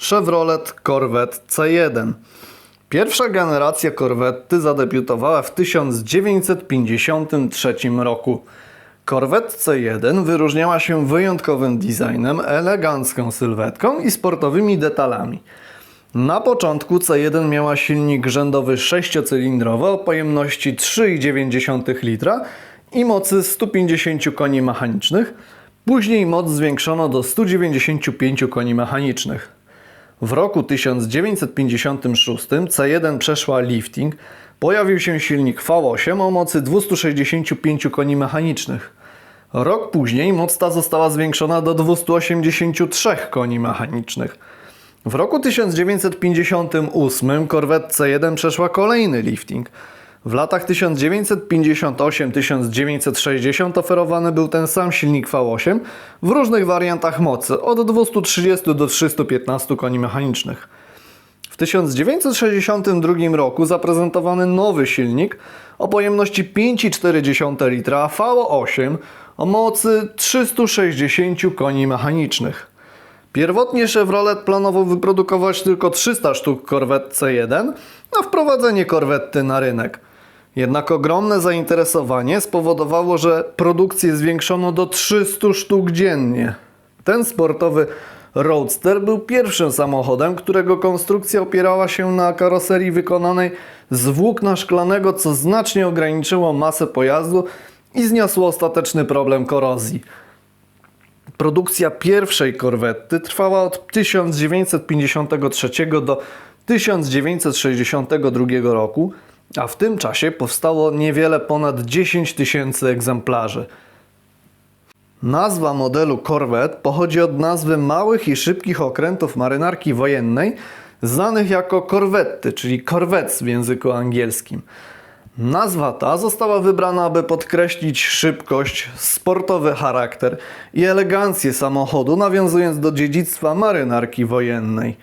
Chevrolet Corvette C1. Pierwsza generacja Corvetty zadebiutowała w 1953 roku. Corvette C1 wyróżniała się wyjątkowym designem, elegancką sylwetką i sportowymi detalami. Na początku C1 miała silnik rzędowy 6-cylindrowy o pojemności 3,9 litra i mocy 150 koni mechanicznych. Później moc zwiększono do 195 koni mechanicznych. W roku 1956 C1 przeszła lifting, pojawił się silnik V8 o mocy 265 koni mechanicznych. Rok później moc ta została zwiększona do 283 koni mechanicznych. W roku 1958 Corvette C1 przeszła kolejny lifting. W latach 1958-1960 oferowany był ten sam silnik V8 w różnych wariantach mocy od 230 do 315 koni mechanicznych. W 1962 roku zaprezentowany nowy silnik o pojemności 5,4 litra V8 o mocy 360 koni mechanicznych. Pierwotnie Chevrolet planował wyprodukować tylko 300 sztuk Corvette C1 na wprowadzenie Corvetty na rynek. Jednak ogromne zainteresowanie spowodowało, że produkcję zwiększono do 300 sztuk dziennie. Ten sportowy Roadster był pierwszym samochodem, którego konstrukcja opierała się na karoserii wykonanej z włókna szklanego, co znacznie ograniczyło masę pojazdu i zniosło ostateczny problem korozji. Produkcja pierwszej korwety trwała od 1953 do 1962 roku, a w tym czasie powstało niewiele ponad 10 tysięcy egzemplarzy. Nazwa modelu Corvette pochodzi od nazwy małych i szybkich okrętów marynarki wojennej, znanych jako korwety, czyli corvettes w języku angielskim. Nazwa ta została wybrana, aby podkreślić szybkość, sportowy charakter i elegancję samochodu, nawiązując do dziedzictwa marynarki wojennej.